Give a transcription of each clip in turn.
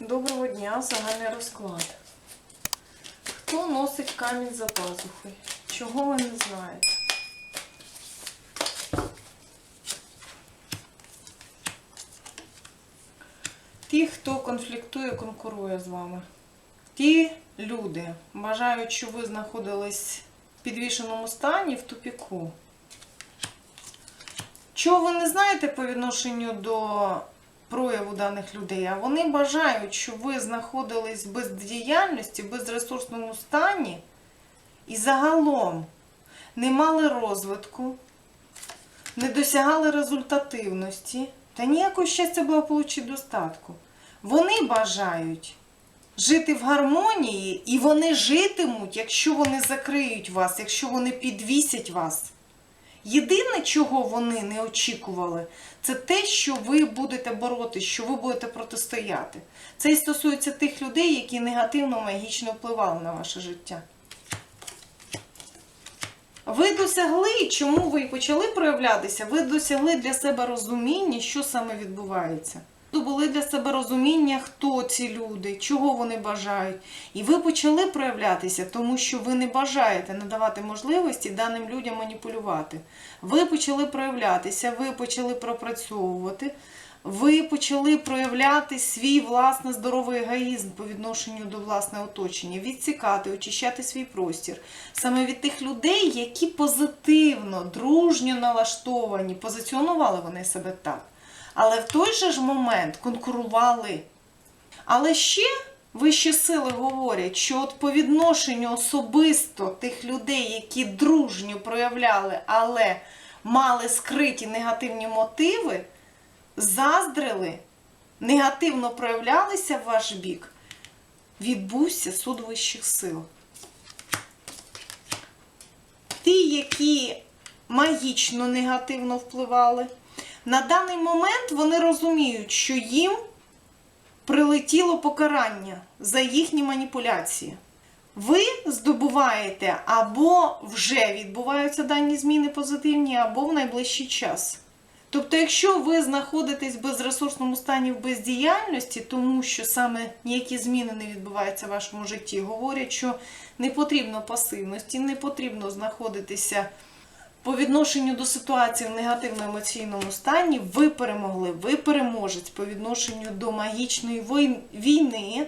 Доброго дня, загальний розклад. Хто носить камінь за пазухою? Чого ви не знаєте? Ті, хто конфліктує, конкурує з вами. Ті люди бажають, щоб ви знаходились в підвішеному стані в тупіку. Чого ви не знаєте по відношенню до прояву даних людей, а вони бажають, щоб ви знаходились в бездіяльності, безресурсному стані і загалом не мали розвитку, не досягали результативності та ніякого щастя благополуччя достатку. Вони бажають жити в гармонії, і вони житимуть, якщо вони закриють вас, якщо вони підвісять вас. Єдине, чого вони не очікували, це те, що ви будете боротися, що ви будете протистояти. Це і стосується тих людей, які негативно магічно впливали на ваше життя. Ви досягли, чому ви і почали проявлятися? Ви досягли для себе розуміння, що саме відбувається. Були для себе розуміння, хто ці люди, чого вони бажають. І ви почали проявлятися, тому що ви не бажаєте надавати можливості даним людям маніпулювати. Ви почали проявлятися, ви почали пропрацьовувати, ви почали проявляти свій власний здоровий егоїзм по відношенню до власного оточення, відсікати, очищати свій простір. Саме від тих людей, які позитивно, дружньо налаштовані, позиціонували вони себе так. Але в той же ж момент конкурували. Але ще вищі сили говорять, що от по відношенню особисто тих людей, які дружньо проявляли, але мали скриті негативні мотиви, заздрили, негативно проявлялися в ваш бік, відбувся суд вищих сил. Ті, які магічно негативно впливали, на даний момент вони розуміють, що їм прилетіло покарання за їхні маніпуляції. Ви здобуваєте або вже відбуваються дані зміни позитивні, або в найближчий час. Тобто, якщо ви знаходитесь в безресурсному стані в бездіяльності, тому що саме ніякі зміни не відбуваються в вашому житті, говорять, що не потрібно пасивності, не потрібно знаходитися по відношенню до ситуації в негативно-емоційному стані, ви перемогли, ви переможець по відношенню до магічної війни,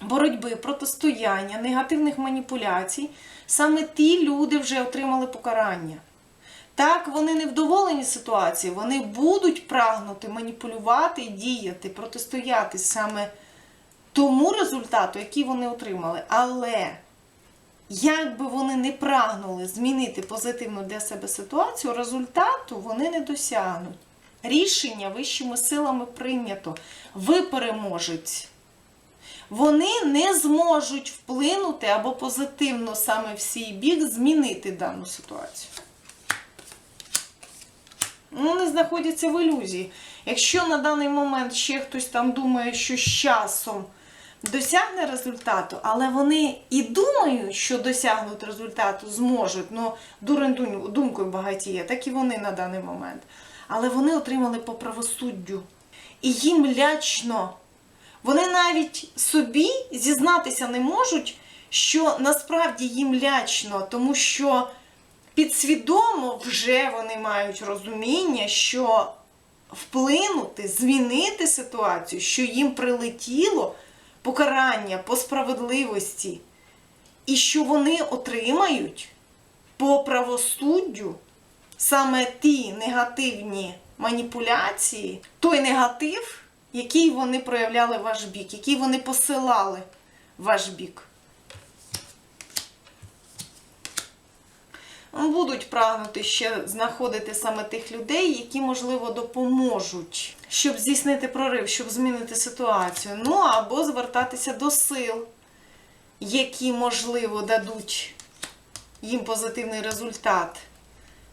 боротьби, протистояння, негативних маніпуляцій. Саме ті люди вже отримали покарання. Так, вони не вдоволені ситуацією, вони будуть прагнути маніпулювати, діяти, протистояти саме тому результату, який вони отримали. Але як би вони не прагнули змінити позитивну для себе ситуацію, результату вони не досягнуть. Рішення вищими силами прийнято. Ви переможець. Вони не зможуть вплинути або позитивно саме в свій бік змінити дану ситуацію. Ну, Вони знаходяться в ілюзії. Якщо на даний момент ще хтось там думає, що з часом досягне результату, але вони і думають, що досягнуть результату зможуть, ну, дурень дум- думкою багатіє, так і вони на даний момент. Але вони отримали по правосуддю. І їм лячно. Вони навіть собі зізнатися не можуть, що насправді їм лячно, тому що підсвідомо вже вони мають розуміння, що вплинути, змінити ситуацію, що їм прилетіло покарання по справедливості, і що вони отримають по правосуддю саме ті негативні маніпуляції, той негатив, який вони проявляли в ваш бік, який вони посилали в ваш бік. Будуть прагнути ще знаходити саме тих людей, які, можливо, допоможуть, щоб здійснити прорив, щоб змінити ситуацію. Ну або звертатися до сил, які, можливо, дадуть їм позитивний результат,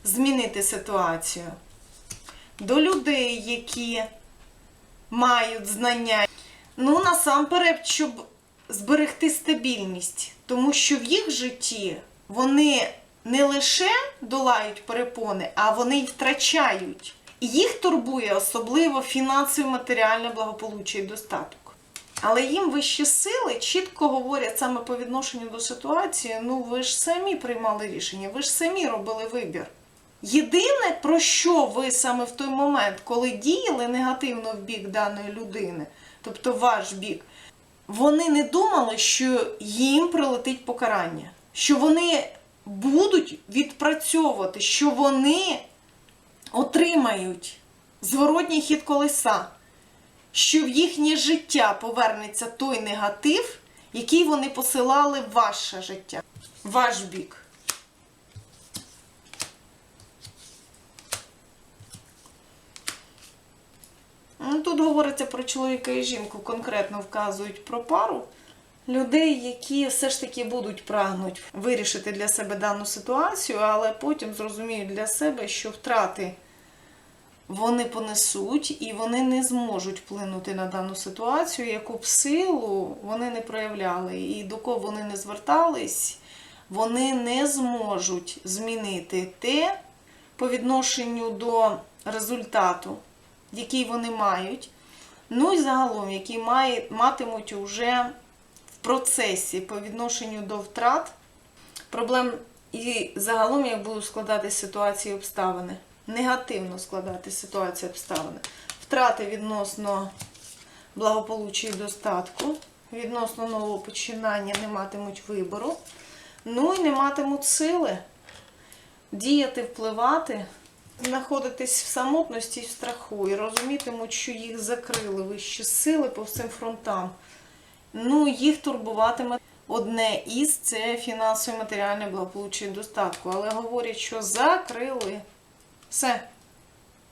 змінити ситуацію. До людей, які мають знання. Ну, насамперед, щоб зберегти стабільність, тому що в їх житті вони не лише долають перепони, а вони й втрачають. Їх турбує особливо фінансове матеріальне благополуччя і достаток. Але їм вищі сили чітко говорять саме по відношенню до ситуації: ну ви ж самі приймали рішення, ви ж самі робили вибір. Єдине, про що ви саме в той момент, коли діяли негативно в бік даної людини, тобто ваш бік, вони не думали, що їм прилетить покарання, що вони будуть відпрацьовувати, що вони отримають зворотній хід колеса, що в їхнє життя повернеться той негатив, який вони посилали в ваше життя, ваш бік. Ну, Тут говориться про чоловіка і жінку, конкретно вказують про пару людей, які все ж таки будуть прагнуть вирішити для себе дану ситуацію, але потім зрозуміють для себе, що втрати вони понесуть і вони не зможуть вплинути на дану ситуацію, яку б силу вони не проявляли, і до кого вони не звертались, вони не зможуть змінити те по відношенню до результату, який вони мають, ну і загалом, який матимуть уже процесі по відношенню до втрат, проблем і загалом, як будуть складатися ситуації обставини. Негативно складати ситуації обставини. Втрати відносно благополуччя і достатку, відносно нового починання не матимуть вибору, ну і не матимуть сили діяти, впливати, знаходитись в самотності і в страху, і розумітимуть, що їх закрили вищі сили по всім фронтам. Ну, їх турбуватиме одне із це фінансове матеріальне благополуччя і достатку. Але говорять, що закрили. Все.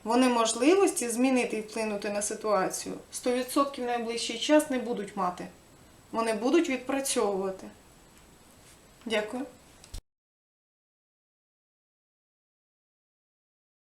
Вони можливості змінити і вплинути на ситуацію 100% в найближчий час не будуть мати. Вони будуть відпрацьовувати. Дякую.